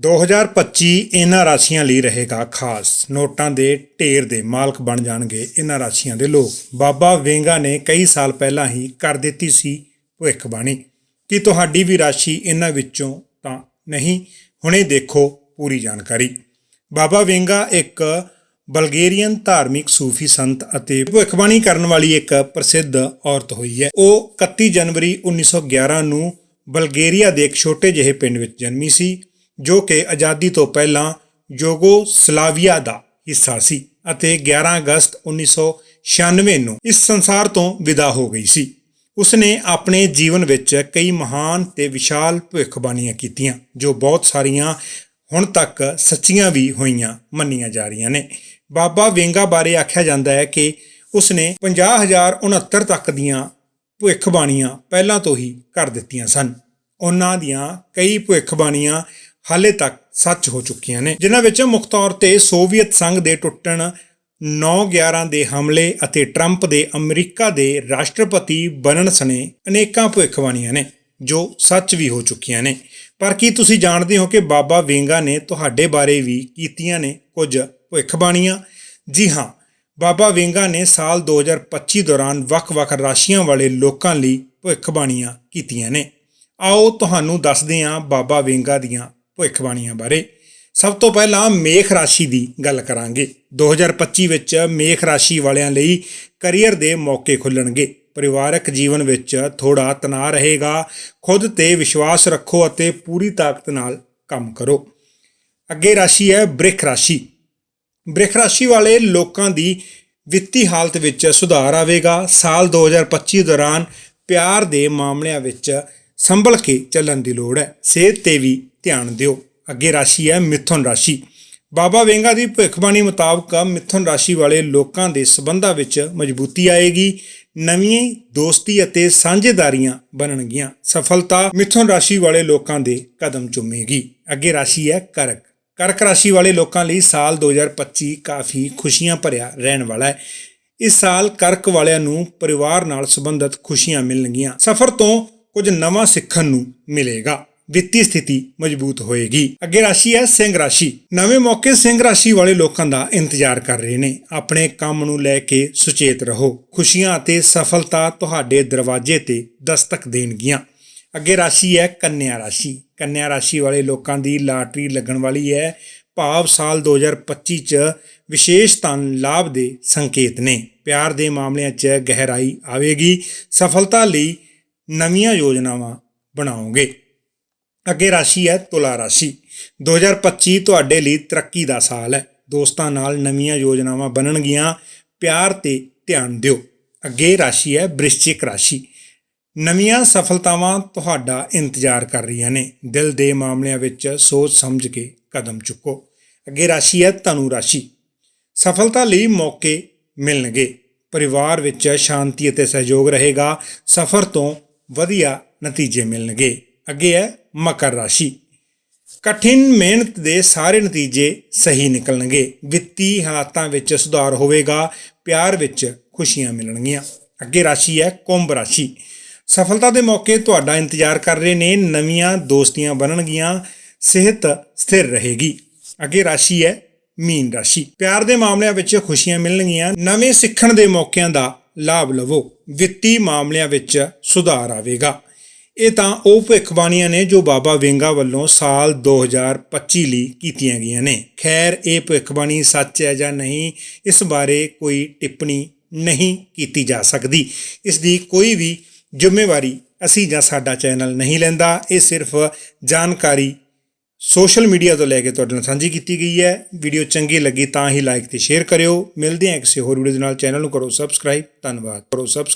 2025 ਇਹਨਾਂ ਰਾਸ਼ੀਆਂ ਲਈ ਰਹੇਗਾ ਖਾਸ। ਨੋਟਾਂ ਦੇ ਢੇਰ ਦੇ ਮਾਲਕ ਬਣ ਜਾਣਗੇ ਇਹਨਾਂ ਰਾਸ਼ੀਆਂ ਦੇ ਲੋਕ। ਬਾਬਾ ਵੇਂਗਾ ਨੇ ਕਈ ਸਾਲ ਪਹਿਲਾਂ ਹੀ ਕਰ ਦਿੱਤੀ ਸੀ ਭਵਿੱਖਬਾਣੀ। ਕਿ ਤੁਹਾਡੀ ਵੀ ਰਾਸ਼ੀ ਇਹਨਾਂ ਵਿੱਚੋਂ ਤਾਂ ਨਹੀਂ? ਹੁਣੇ ਦੇਖੋ ਪੂਰੀ ਜਾਣਕਾਰੀ। ਬਾਬਾ ਵੇਂਗਾ ਇੱਕ ਬਲਗੇਰੀਅਨ ਧਾਰਮਿਕ ਸੂਫੀ ਸੰਤ ਅਤੇ ਭਵਿੱਖਬਾਣੀ ਕਰਨ ਵਾਲੀ ਇੱਕ ਪ੍ਰਸਿੱਧ ਔਰਤ ਹੋਈ ਹੈ। ਉਹ 31 ਜਨਵਰੀ 1911 ਨੂੰ ਬਲਗੇਰੀਆ ਦੇ ਇੱਕ ਛੋਟੇ ਜਿਹੇ ਪਿੰਡ ਵਿੱਚ ਜਨਮੀ ਸੀ। ਜੋ ਕਿ ਆਜ਼ਾਦੀ ਤੋਂ ਪਹਿਲਾਂ ਯੂਗੋਸਲਾਵੀਆ ਦਾ ਹਿੱਸਾ ਸੀ ਅਤੇ 11 ਅਗਸਤ 1996 ਨੂੰ ਇਸ ਸੰਸਾਰ ਤੋਂ ਵਿਦਾ ਹੋ ਗਈ ਸੀ। ਉਸਨੇ ਆਪਣੇ ਜੀਵਨ ਵਿੱਚ ਕਈ ਮਹਾਨ ਤੇ ਵਿਸ਼ਾਲ ਭਵਿੱਖਬਾਣੀਆਂ ਕੀਤੀਆਂ, ਜੋ ਬਹੁਤ ਸਾਰੀਆਂ ਹੁਣ ਤੱਕ ਸੱਚੀਆਂ ਵੀ ਹੋਈਆਂ ਮੰਨੀਆਂ ਜਾ ਰਹੀਆਂ ਨੇ। ਬਾਬਾ ਵੇਂਗਾ ਬਾਰੇ ਆਖਿਆ ਜਾਂਦਾ ਹੈ ਕਿ ਉਸਨੇ 50069 ਤੱਕ ਦੀਆਂ ਭਵਿੱਖਬਾਣੀਆਂ ਪਹਿਲਾਂ ਤੋਂ ਹੀ ਕਰ ਦਿੱਤੀਆਂ ਸਨ। ਉਹਨਾਂ ਦੀਆਂ ਕਈ ਭਵਿੱਖਬਾਣੀਆਂ ਹਾਲੇ ਤੱਕ ਸੱਚ ਹੋ ਚੁੱਕੀਆਂ ਨੇ, ਜਿਨ੍ਹਾਂ ਵਿੱਚ ਮੁੱਖ ਤੌਰ ਤੇ ਸੋਵੀਅਤ ਸੰਘ ਦੇ ਟੁੱਟਣ 9/11 ਦੇ ਹਮਲੇ ਅਤੇ ਟਰੰਪ ਦੇ ਅਮਰੀਕਾ ਦੇ ਰਾਸ਼ਟਰਪਤੀ ਬਣਨ ਸਣੇ ਅਨੇਕਾਂ ਭਵਿੱਖਬਾਣੀਆਂ ਨੇ, ਜੋ ਸੱਚ ਵੀ ਹੋ ਚੁੱਕੀਆਂ ਨੇ। ਪਰ ਕੀ ਤੁਸੀਂ ਜਾਣਦੇ ਹੋ ਕਿ ਬਾਬਾ ਵੇਂਗਾ ਨੇ ਤੁਹਾਡੇ ਬਾਰੇ ਵੀ ਕੀਤੀਆਂ ਨੇ ਕੁਝ ਭਵਿੱਖਬਾਣੀਆਂ? ਜੀ ਹਾਂ, ਬਾਬਾ ਵੇਂਗਾ ਨੇ ਸਾਲ 2025 ਦੌਰਾਨ ਵੱਖ-ਵੱਖ ਰਾਸ਼ੀਆਂ ਵਾਲੇ ਲੋਕਾਂ ਲਈ ਭਵਿੱਖਬਾਣੀਆਂ ਕੀਤੀਆਂ ਨੇ। ਆਓ ਤੁਹਾਨੂੰ ਦੱਸਦੇ ਹਾਂ ਬਾਬਾ ਵੇਂਗਾ ਦੀਆਂ ਭਵਿੱਖਬਾਣੀਆਂ ਬਾਰੇ। ਸਭ ਤੋਂ ਪਹਿਲਾਂ ਮੇਖ ਰਾਸ਼ੀ ਦੀ ਗੱਲ ਕਰਾਂਗੇ। 2025 ਵਿੱਚ ਮੇਖ ਰਾਸ਼ੀ ਵਾਲਿਆਂ ਲਈ ਕੈਰੀਅਰ ਦੇ ਮੌਕੇ ਖੁੱਲਣਗੇ। ਪਰਿਵਾਰਕ ਜੀਵਨ ਵਿੱਚ ਥੋੜਾ ਤਣਾਅ ਰਹੇਗਾ। ਖੁਦ ਤੇ ਵਿਸ਼ਵਾਸ ਰੱਖੋ ਅਤੇ ਪੂਰੀ ਤਾਕਤ ਨਾਲ ਕੰਮ ਕਰੋ। ਅੱਗੇ ਰਾਸ਼ੀ ਹੈ ਬ੍ਰਿਖ ਰਾਸ਼ੀ। ਬ੍ਰਿਖ ਰਾਸ਼ੀ ਵਾਲੇ ਲੋਕਾਂ ਦੀ ਵਿੱਤੀ ਹਾਲਤ ਵਿੱਚ ਸੁਧਾਰ ਆਵੇਗਾ। ਸਾਲ 2025 ਦੌਰਾਨ ਪਿਆਰ ਦੇ ਮਾਮਲਿਆਂ ਵਿੱਚ ਸੰਭਲ ਕੇ ਚੱਲਣ ਦੀ ਲੋੜ ਹੈ। ਸਿਹਤ ਤੇ ਵੀ ਧਿਆਨ ਦਿਓ। ਅੱਗੇ ਰਾਸ਼ੀ ਹੈ ਮਿਥੁਨ ਰਾਸ਼ੀ। ਬਾਬਾ ਵੇਂਗਾ ਦੀ ਭਵਿੱਖਬਾਣੀ ਮੁਤਾਬਕ ਮਿਥੁਨ ਰਾਸ਼ੀ ਵਾਲੇ ਲੋਕਾਂ ਦੇ ਸਬੰਧਾਂ ਵਿੱਚ ਮਜ਼ਬੂਤੀ ਆਏਗੀ, ਨਵੀਂ ਦੋਸਤੀ ਅਤੇ ਸਾਂਝੇਦਾਰੀਆਂ ਬਣਨਗੀਆਂ। ਸਫਲਤਾ ਮਿਥੁਨ ਰਾਸ਼ੀ ਵਾਲੇ ਲੋਕਾਂ ਦੇ ਕਦਮ ਚੁੰਮੇਗੀ। ਅੱਗੇ ਰਾਸ਼ੀ ਹੈ ਕਰਕ। ਕਰਕ ਰਾਸ਼ੀ ਵਾਲੇ ਲੋਕਾਂ ਲਈ ਸਾਲ 2025 ਕਾਫੀ ਖੁਸ਼ੀਆਂ ਭਰਿਆ ਰਹਿਣ ਵਾਲਾ ਹੈ। ਇਸ ਸਾਲ ਕਰਕ ਵਾਲਿਆਂ ਨੂੰ ਪਰਿਵਾਰ ਨਾਲ ਸੰਬੰਧਿਤ ਖੁਸ਼ੀਆਂ ਮਿਲਣਗੀਆਂ। ਸਫ਼ਰ ਤੋਂ ਕੁਝ ਨਵਾਂ ਸਿੱਖਣ ਨੂੰ ਮਿਲੇਗਾ। ਵਿੱਤੀ ਸਥਿਤੀ ਮਜ਼ਬੂਤ ਹੋਏਗੀ। ਅੱਗੇ ਰਾਸ਼ੀ ਹੈ ਸਿੰਘ ਰਾਸ਼ੀ। ਨਵੇਂ ਮੌਕੇ ਸਿੰਘ ਰਾਸ਼ੀ ਵਾਲੇ ਲੋਕਾਂ ਦਾ ਇੰਤਜ਼ਾਰ ਕਰ ਰਹੇ ਨੇ। ਆਪਣੇ ਕੰਮ ਨੂੰ ਲੈ ਕੇ ਸੁਚੇਤ ਰਹੋ। ਖੁਸ਼ੀਆਂ ਅਤੇ ਸਫਲਤਾ ਤੁਹਾਡੇ ਦਰਵਾਜ਼ੇ ਤੇ ਦਸਤਕ ਦੇਣਗੀਆਂ। ਅੱਗੇ ਰਾਸ਼ੀ ਹੈ ਕੰਨਿਆ ਰਾਸ਼ੀ। ਕੰਨਿਆ ਰਾਸ਼ੀ ਵਾਲੇ ਲੋਕਾਂ ਦੀ ਲਾਟਰੀ ਲੱਗਣ ਵਾਲੀ ਹੈ। ਭਾਵ ਸਾਲ 2025 ਚ ਵਿਸ਼ੇਸ਼ ਧਨ ਲਾਭ ਦੇ ਸੰਕੇਤ ਨੇ। ਪਿਆਰ ਦੇ ਮਾਮਲਿਆਂ 'ਚ ਗਹਿਰਾਈ ਆਵੇਗੀ। ਸਫਲਤਾ ਲਈ ਨਵੀਆਂ ਯੋਜਨਾਵਾਂ ਬਣਾਓਗੇ। ਅੱਗੇ ਰਾਸ਼ੀ ਹੈ ਤੁਲਾ ਰਾਸ਼ੀ। 2025 ਤੁਹਾਡੇ ਲਈ ਤਰੱਕੀ ਦਾ ਸਾਲ ਹੈ। ਦੋਸਤਾਂ ਨਾਲ ਨਵੀਆਂ ਯੋਜਨਾਵਾਂ ਬਣਨਗੀਆਂ। ਪਿਆਰ ਤੇ ਧਿਆਨ ਦਿਓ। ਅੱਗੇ ਰਾਸ਼ੀ ਹੈ ਬ੍ਰਿਸ਼ਚਿਕ ਰਾਸ਼ੀ। ਨਵੀਆਂ ਸਫਲਤਾਵਾਂ ਤੁਹਾਡਾ ਇੰਤਜ਼ਾਰ ਕਰ ਰਹੀਆਂ ਨੇ। ਦਿਲ ਦੇ ਮਾਮਲਿਆਂ ਵਿੱਚ ਸੋਚ ਸਮਝ ਕੇ ਕਦਮ ਚੁੱਕੋ। ਅੱਗੇ ਰਾਸ਼ੀ ਹੈ ਧਨੂ ਰਾਸ਼ੀ। ਸਫਲਤਾ ਲਈ ਮੌਕੇ ਮਿਲਣਗੇ। ਪਰਿਵਾਰ ਵਿੱਚ ਸ਼ਾਂਤੀ ਅਤੇ ਸਹਿਯੋਗ ਰਹੇਗਾ। ਸਫ਼ਰ ਤੋਂ ਵਧੀਆ ਨਤੀਜੇ ਮਿਲਣਗੇ। ਅੱਗੇ ਹੈ ਮਕਰ ਰਾਸ਼ੀ। ਕਠਿਨ ਮਿਹਨਤ ਦੇ ਸਾਰੇ ਨਤੀਜੇ ਸਹੀ ਨਿਕਲਣਗੇ। ਵਿੱਤੀ ਹਾਲਾਤਾਂ ਵਿੱਚ ਸੁਧਾਰ ਹੋਵੇਗਾ, ਪਿਆਰ ਵਿੱਚ ਖੁਸ਼ੀਆਂ ਮਿਲਣਗੀਆਂ। ਅੱਗੇ ਰਾਸ਼ੀ ਹੈ ਕੁੰਭ ਰਾਸ਼ੀ। ਸਫਲਤਾ ਦੇ ਮੌਕੇ ਤੁਹਾਡਾ ਇੰਤਜ਼ਾਰ ਕਰ ਰਹੇ ਨੇ, ਨਵੀਆਂ ਦੋਸਤੀਆਂ ਬਣਨਗੀਆਂ, ਸਿਹਤ ਸਥਿਰ ਰਹੇਗੀ। ਅੱਗੇ ਰਾਸ਼ੀ ਹੈ ਮੀਨ ਰਾਸ਼ੀ। ਪਿਆਰ ਦੇ ਮਾਮਲਿਆਂ ਵਿੱਚ ਖੁਸ਼ੀਆਂ ਮਿਲਣਗੀਆਂ, ਨਵੇਂ ਸਿੱਖਣ ਦੇ ਮੌਕਿਆਂ ਦਾ ਲਾਭ ਲਵੋ। ਵਿੱਤੀ ਮਾਮਲਿਆਂ ਵਿੱਚ ਸੁਧਾਰ ਆਵੇਗਾ। ਇਹ ਤਾਂ ਉਹ ਭਵਿੱਖਬਾਣੀਆਂ ਨੇ ਜੋ ਬਾਬਾ ਵੇਂਗਾ ਵੱਲੋਂ ਸਾਲ 2025 ਲਈ ਕੀਤੀਆਂ ਗਈਆਂ ਨੇ। ਖੈਰ, ਇਹ ਭਵਿੱਖਬਾਣੀ ਸੱਚ ਹੈ ਜਾਂ ਨਹੀਂ, ਇਸ ਬਾਰੇ ਕੋਈ ਟਿੱਪਣੀ ਨਹੀਂ ਕੀਤੀ ਜਾ ਸਕਦੀ। ਇਸ ਦੀ ਕੋਈ ਵੀ ਜ਼ਿੰਮੇਵਾਰੀ ਅਸੀਂ ਜਾਂ ਸਾਡਾ ਚੈਨਲ ਨਹੀਂ ਲੈਂਦਾ। ਇਹ ਸਿਰਫ ਜਾਣਕਾਰੀ ਸੋਸ਼ਲ ਮੀਡੀਆ ਤੋਂ ਲੈ ਕੇ ਤੁਹਾਡੇ ਨਾਲ ਸਾਂਝੀ ਕੀਤੀ ਗਈ ਹੈ। ਵੀਡੀਓ ਚੰਗੀ ਲੱਗੀ ਤਾਂ ਹੀ ਲਾਈਕ ਤੇ ਸ਼ੇਅਰ ਕਰਿਓ। ਮਿਲਦੇ ਹਾਂ ਕਿਸੇ ਹੋਰ ਵੀਡੀਓ ਦੇ ਨਾਲ। ਚੈਨਲ ਨੂੰ ਕਰੋ ਸਬਸਕ੍ਰਾਈਬ। ਧੰਨਵਾਦ। ਕਰੋ ਸਬਸਕ੍ਰਾਈਬ।